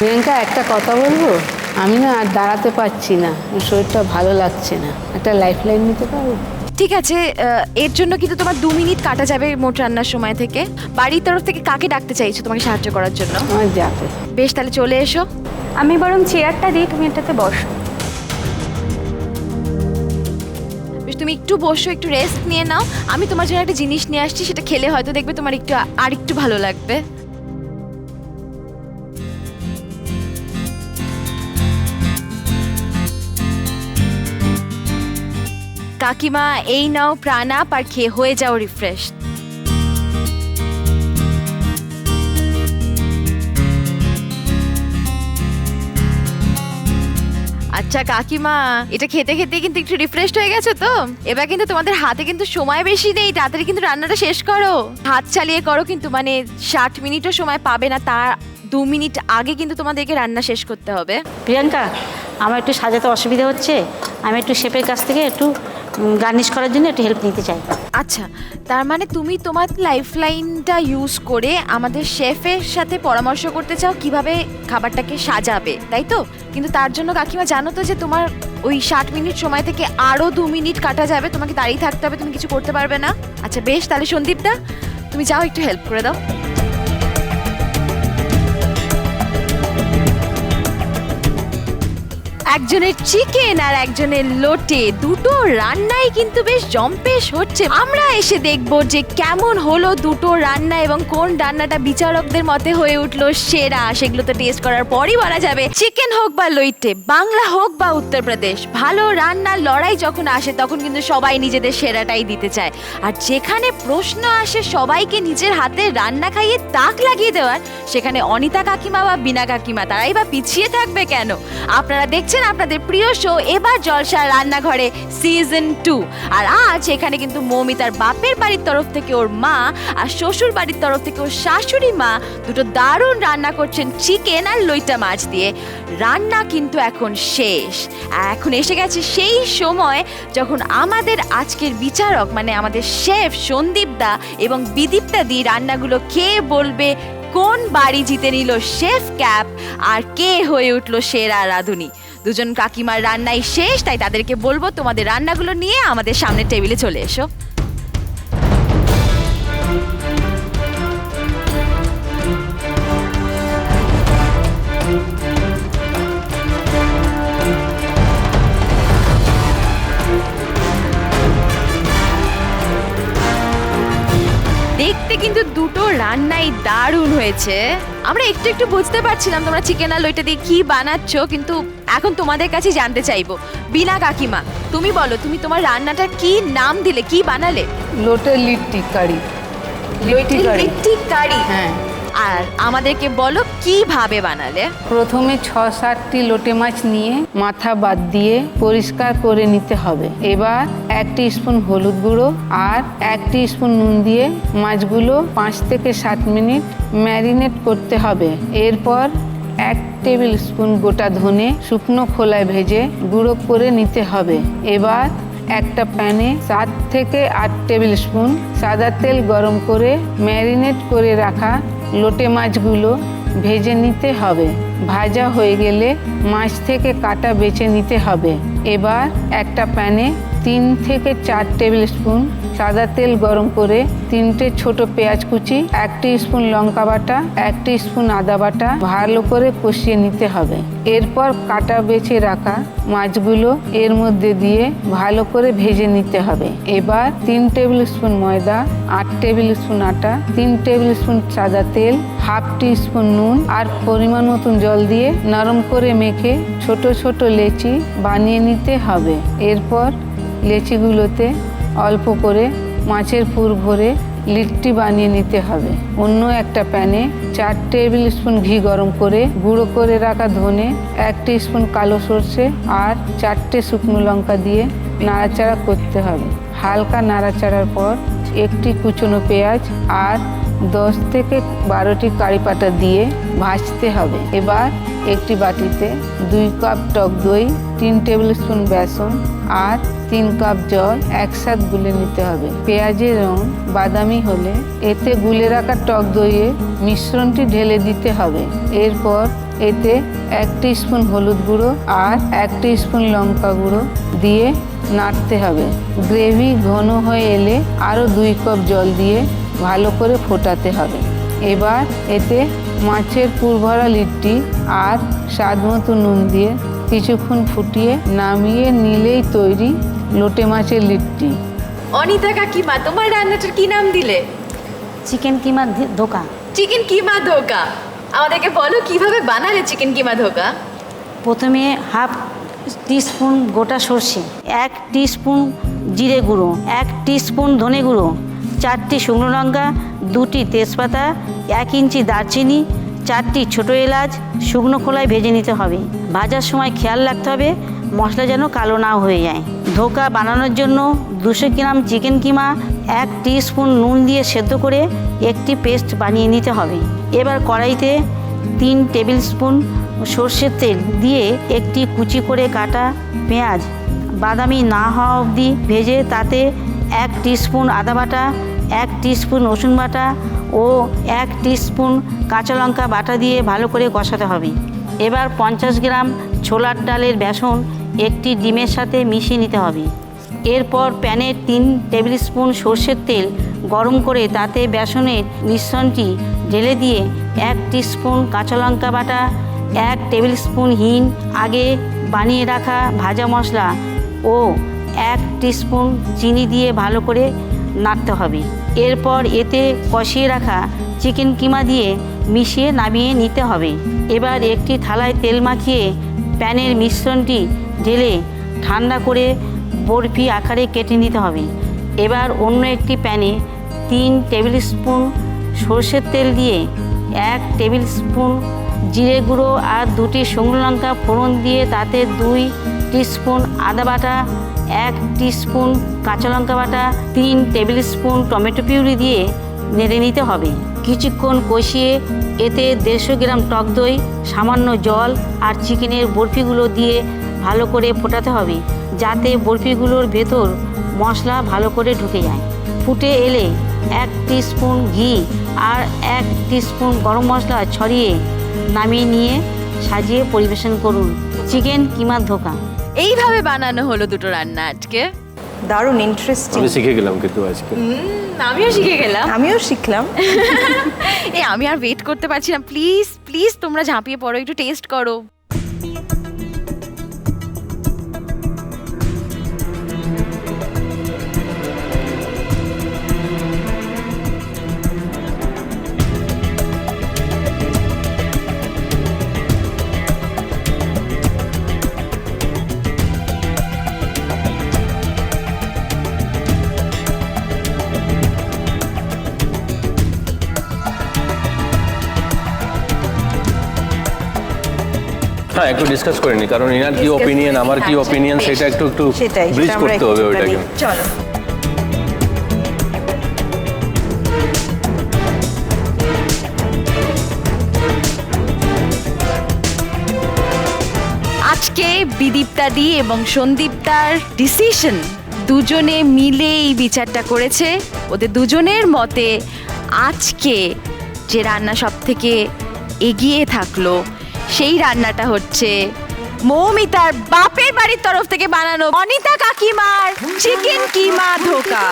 প্রিয়াঙ্কা একটা কথা বলব? আমি না আর দাঁড়াতে পারছি না। শরীরটা ভালো লাগছে না। একটা লাইফ লাইন নিতে পারব? ঠিক আছে এর জন্য কিন্তু তোমার দু মিনিট কাটা যাবে মোট রান্নার সময় থেকে। বাড়ির তরফ থেকে কাকে ডাকতে চাইছো তোমাকে সাহায্য করার জন্য? আমার যাবে বেশ তাহলে চলে এসো। আমি বরং চেয়ারটা দিই তুমি এটাতে বসো। বেশ তুমি একটু বসো একটু রেস্ট নিয়ে নাও। আমি তোমার জন্য একটা জিনিস নিয়ে আসছি সেটা খেলে হয়তো দেখবে তোমার একটু আর একটু ভালো লাগবে। কাকিমা, এই নাও প্রাণাপ আর খেয়ে হয়ে যাও রিফ্রেশ আচ্ছা কাকিমা, এটা খেতে খেতে কিন্তু একটু রিফ্রেশ হয়ে গেছে তো? এবার কিন্তু তোমাদের হাতে কিন্তু সময় বেশি নেই, তাড়াতাড়ি কিন্তু রান্নাটা শেষ করো। হাত চালিয়ে করো কিন্তু মানে ষাট মিনিটও সময় পাবে না, তার দু মিনিট আগে কিন্তু তোমাদেরকে রান্না শেষ করতে হবে। প্রিয়াঙ্কা, আমার একটু সাজাতে অসুবিধা হচ্ছে, আমি একটু শেফের কাছ থেকে একটু গার্নিশ করার জন্য একটু হেল্প নিতে চাই। আচ্ছা তার মানে তুমি তোমার লাইফ লাইনটা ইউজ করে আমাদের শেফের সাথে পরামর্শ করতে চাও কীভাবে খাবারটাকে সাজাবে, তাই তো? কিন্তু তার জন্য কাকিমা জানো তো যে তোমার ওই ষাট মিনিট সময় থেকে আরও দু মিনিট কাটা যাবে, তোমাকে দাঁড়িয়ে থাকতে হবে, তুমি কিছু করতে পারবে না। আচ্ছা বেশ, তাহলে সন্দীপদা, তুমি যাও, একটু হেল্প করে দাও। একজনের চিকেন আর একজনের লোটে দুটো রান্নাই কিন্তু বেশ জম্পেশ হচ্ছে। আমরা এসে দেখব যে কেমন হলো দুটো রান্না এবং কোন রান্নাটা বিচারকদের মতে হয়ে উঠল সেরা। সেগুলো তো টেস্ট করার পরই বলা যাবে। চিকেন হোক বা লইটে বাংলা হোক বা উত্তরপ্রদেশ ভালো রান্নার লড়াই যখন আসে, তখন কিন্তু সবাই নিজেদের সেরাটাই দিতে চায়। আর যেখানে প্রশ্ন আসে, সবাইকে নিজের হাতে রান্না খাইয়ে তাক লাগিয়ে দেওয়ার সেখানে অনিতা কাকিমা বা বিনা কাকিমা, তারাই বা পিছিয়ে থাকবে কেন? আপনারা দেখছেন আপনাদের প্রিয় শো এবার জলসা রান্নাঘরে সিজন টু আর আজ এখানে কিন্তু মৌমিতার বাপের বাড়ির তরফ থেকে ওর মা আর শ্বশুর বাড়ির তরফ থেকে ওর শাশুড়ি মা দুটো দারুণ রান্না করছেন চিকেন আর লইটা মাছ দিয়ে। রান্না কিন্তু এখন শেষ। এখন এসে গেছে সেই সময় যখন আমাদের আজকের বিচারক মানে আমাদের শেফ সন্দীপ দা এবং বিদীপ্তা দি রান্নাগুলো খেয়ে বলবে কোন বাড়ি জিতে নিল শেফ ক্যাপ আর কে হয়ে উঠল সেরা রাঁধুনি? দুজন কাকিমার রান্নাই শেষ, তাই তাদেরকে বলব তোমাদের রান্নাগুলো নিয়ে আমাদের সামনের টেবিলে চলে এসো। কিন্তু দুটো রান্নাই দারুণ হয়েছে। আমরা একটু একটু বুঝতে পারছিলাম তোমরা চিকেন আলু লইটা দিয়ে কি বানাচ্ছ কিন্তু এখন তোমাদের কাছে জানতে চাইব। বিনা কাকিমা তুমি বলো তুমি তোমার রান্নাটার কি নাম দিলে কি বানালে? লোটে লিট্টি কারি। লিট্টি কারি। হ্যাঁ। আর আমাদেরকে বলো, কীভাবে বানালে? প্রথমে ছ সাতটি লোটে মাছ নিয়ে মাথা বাদ দিয়ে পরিষ্কার করে নিতে হবে। এবার এক স্পুন হলুদ গুঁড়ো আর এক স্পুন নুন দিয়ে মাছগুলো পাঁচ থেকে সাত মিনিট ম্যারিনেট করতে হবে। এরপর এক টেবিল স্পুন গোটা ধনে শুকনো খোলায় ভেজে গুঁড়ো করে নিতে হবে। এবার একটা প্যানে সাত থেকে আট টেবিল স্পুন সাদা তেল গরম করে ম্যারিনেট করে রাখা লোটে মাছগুলো ভেজে নিতে হবে। ভাজা হয়ে গেলে মাছ থেকে কাটা বেছে নিতে হবে। এবার একটা প্যানে তিন থেকে চার টেবিল স্পুন সাদা তেল গরম করে তিনটে ছোট পেঁয়াজ কুচি একটি স্পুন লঙ্কা বাটা একটি স্পুন আদা বাটা ভালো করে কষিয়ে নিতে হবে। এরপর কাটা বেছে রাখা মাছগুলো এর মধ্যে দিয়ে ভালো করে ভেজে নিতে হবে। এবার তিন টেবিল স্পুন ময়দা, আট টেবিল স্পুন আটা, তিন টেবিল স্পুন সাদা তেল, হাফ টি স্পুন নুন আর পরিমাণ মতন জল দিয়ে নরম করে মেখে ছোট ছোট লেচি বানিয়ে নিতে হবে। এরপর লেচিগুলোতে অল্প করে মাছের পুর ভরে লিট্টি বানিয়ে নিতে হবে। অন্য একটা প্যানে চার টেবিল স্পুন ঘি গরম করে গুঁড়ো করে রাখা ধনে, এক স্পুন কালো সর্ষে আর চারটে শুকনো লঙ্কা দিয়ে নাড়াচাড়া করতে হবে। হালকা নাড়াচাড়ার পর একটি কুচনো পেঁয়াজ আর দশ থেকে বারোটি কারি পাতা দিয়ে ভাজতে হবে। এবার একটি বাটিতে দুই কাপ টক দই, তিন টেবিল স্পুন বেসন আর তিন কাপ জল একসাথে গুলে নিতে হবে। পেঁয়াজের রং বাদামি হলে এতে গুলে রাখা টক দইয়ে মিশ্রণটি ঢেলে দিতে হবে। এরপর এতে এক স্পুন হলুদ গুঁড়ো আর এক স্পুন লঙ্কা গুঁড়ো দিয়ে নাড়তে হবে। গ্রেভি ঘন হয়ে এলে আরও দুই কাপ জল দিয়ে ভালো করে ফোটাতে হবে। এবার এতে মাছের পুরভরা লিট্টি আর স্বাদ মতো নুন দিয়ে কিছুক্ষণ ফুটিয়ে নামিয়ে নিলেই তৈরি লোটে মাছের লিট্টি। অনিতা কাকিমা তোমার রান্নাটার কি নাম দিলে? চিকেন কিমা ধোকা। চিকেন কিমা ধোকা। আমাদেরকে বলো কীভাবে বানালে চিকেন কিমা ধোকা? প্রথমে হাফ টিস্পুন গোটা সর্ষে এক টিস্পুন জিরে গুঁড়ো এক টিস্পুন ধনে গুঁড়ো চারটি শুকনো লঙ্কা, দুটি তেজপাতা, এক ইঞ্চি দারচিনি, চারটি ছোটো এলাচ শুকনো খোলায় ভেজে নিতে হবে। ভাজার সময় খেয়াল রাখতে হবে, মশলা যেন কালো না হয়ে যায়। ধোকা বানানোর জন্য দুশো গ্রাম চিকেন কিমা, এক স্পুন নুন দিয়ে সেদ্ধ করে একটি পেস্ট বানিয়ে নিতে হবে। এবার কড়াইতে তিন টেবিল স্পুন সর্ষের তেল দিয়ে একটি কুচি করে কাটা পেঁয়াজ। বাদামি না হওয়া অবধি ভেজে তাতে এক স্পুন আদা বাটা, এক স্পুন রসুন বাটা ও এক স্পুন কাঁচা লঙ্কা বাটা দিয়ে ভালো করে কষাতে হবে। এবার পঞ্চাশ গ্রাম ছোলার ডালের বেসন একটি ডিমের সাথে মিশিয়ে নিতে হবে। এরপর প্যানে তিন টেবিল স্পুন সর্ষের তেল গরম করে তাতে বেসনের মিশ্রণটি ঢেলে দিয়ে এক স্পুন কাঁচা লঙ্কা বাটা, এক টেবিল স্পুন হিং, আগে বানিয়ে রাখা ভাজা মশলা ও এক স্পুন চিনি দিয়ে ভালো করে নাড়তে হবে। এরপর এতে কষিয়ে রাখা চিকেন কিমা দিয়ে মিশিয়ে নামিয়ে নিতে হবে। এবার একটি থালায় তেল মাখিয়ে প্যানের মিশ্রণটি ঢেলে ঠান্ডা করে বরফি আকারে কেটে নিতে হবে। এবার অন্য একটি প্যানে তিন টেবিল স্পুন সর্ষের তেল দিয়ে এক টেবিল স্পুন জিরে গুঁড়ো আর দুটি শুকনো লঙ্কা ফোড়ন দিয়ে তাতে দুই স্পুন আদা বাটা এক স্পুন কাঁচা লঙ্কা বাটা, তিন টেবিল স্পুন টমেটো পিউরি দিয়ে নেড়ে নিতে হবে। কিছুক্ষণ কষিয়ে এতে দেড়শো গ্রাম টক দই, সামান্য জল আর চিকেনের বরফিগুলো দিয়ে ভালো করে ফোটাতে হবে, যাতে বরফিগুলোর ভেতর মশলা ভালো করে ঢুকে যায়। ফুটে এলে এক স্পুন ঘি আর এক স্পুন গরম মশলা ছড়িয়ে নামিয়ে নিয়ে সাজিয়ে পরিবেশন করুন। চিকেন কিমার ধোকা। এইভাবে বানানো হলো দুটো রান্না আজকে। দারুণ ইন্টারেস্টিং আমি শিখে গেলাম কিন্তু আজকে। হুম, আমিও শিখে গেলাম। আমিও শিখলাম। এই আমি আর ওয়েট করতে পারছি না। প্লিজ প্লিজ তোমরা ঝাঁপিয়ে পড়ো একটু টেস্ট করো। হ্যাঁ একটু ডিসকাস করে নি কারণ এনার কি ওপিনিয়ন আমার কি ওপিনিয়ন সেটা একটু একটু ব্রিজ করতে হবে ওইটাকে। চলো। আজকে বিদীপ্তাদি এবং সন্দীপ্তার ডিসিশন দুজনে মিলে এই বিচারটা করেছে। ওদের দুজনের মতে আজকে যে রান্না সব থেকে এগিয়ে থাকল সেই রান্নাটা হচ্ছে। মৌমিতার বাপের বাড়ির তরফ থেকে বানানো অনিতা কাকিমার চিকেন কিমা ধোকা।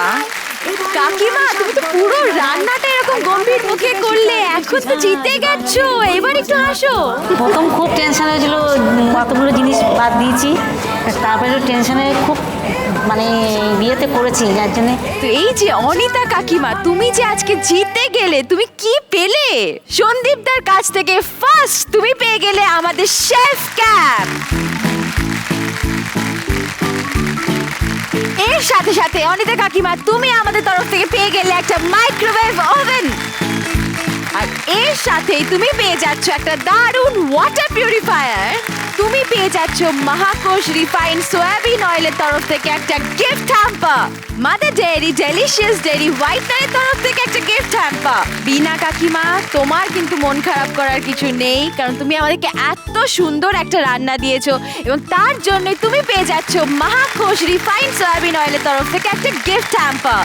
কাকিমা, তুমি তো পুরো রান্নাটা এরকম গম্ভীর মুখে করলে, এখন তো জিতে গেছো। এবার একটু আসো প্রথম খুব টেনশন হয়েছিল কতগুলো জিনিস বাদ দিয়েছি। তারপরে টেনশনে খুব মানে বিয়েতে করেছি যার জন্য তো এই যে অনিতা কাকিমা, তুমি যে আজকে জিতে গেলে, তুমি কি পেলে? সন্দীপদার কাছ থেকে ফার্স্ট তুমি পেয়ে গেলে আমাদের শেফ ক্যাপ এর সাথে সাথে অনিতা কাকিমা, তুমি আমাদের তরফ থেকে পেয়ে গেলে একটা মাইক্রোওয়েভ ওভেন আর এর সাথেই তুমি পেয়ে যাচ্ছ একটা দারুণ ওয়াটার পিউরিফায়ার তুমি পেয়ে যাচ্ছ মহাকোষ রিফাইন সয়াবিন অয়েলের তরফ থেকে একটা gift hamper Mother Dairy delicious dairy হোয়াইটনারের তরফ থেকে একটা গিফট হ্যাম্পার বিনা কাকিমা, তোমার কিন্তু মন খারাপ করার কিছু নেই, কারণ তুমি আমাদেরকে এত সুন্দর একটা রান্না দিয়েছ এবং তার জন্য তুমি পেয়ে যাচ্ছ মহাকোষ রিফাইন সয়াবিন অয়েলের তরফ থেকে একটা গিফট হ্যাম্পার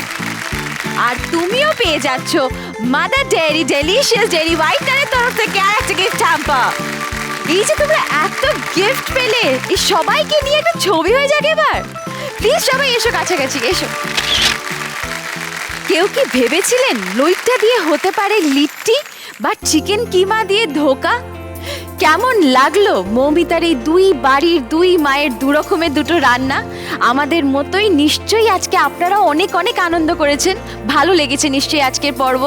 আর তুমিও পেয়ে যাচ্ছ মাদার ডেয়ারি ডেলিশিয়াস ডেয়ারি হোয়াইটনারের তরফ থেকে আর একটা গিফট হ্যাম্পার এই যে তোমরা এত গিফট পেলে, এই সবাইকে নিয়ে একটা ছবি হয়ে যাক এবার। প্লিজ সবাই এসো কাছাকাছি, এসো। কেউ কি ভেবেছিলেন লইটটা দিয়ে হতে পারে লিট্টি বা চিকেন কিমা দিয়ে ধোকা? কেমন লাগল মৌমিতার এই দুই বাড়ির দুই মায়ের দু রকমের দুটো রান্না? আমাদের মতোই নিশ্চয়ই আজকে আপনারা অনেক অনেক আনন্দ করেছেন। ভালো লেগেছে নিশ্চয়ই আজকের পর্ব।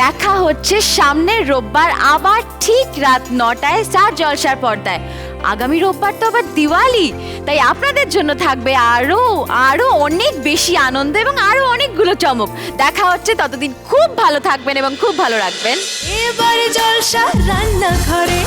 দেখা হচ্ছে সামনের রোববার আবার ঠিক রাত নটায় স্টার জলসার পর্দায়। আগামী রোববার তো আবার দিওয়ালি, তাই আপনাদের জন্য থাকবে আরও আরও অনেক বেশি আনন্দ এবং আরও অনেকগুলো চমক। দেখা হচ্ছে, ততদিন খুব ভালো থাকবেন এবং খুব ভালো রাখবেন। এবারে জলসা রান্না ঘরে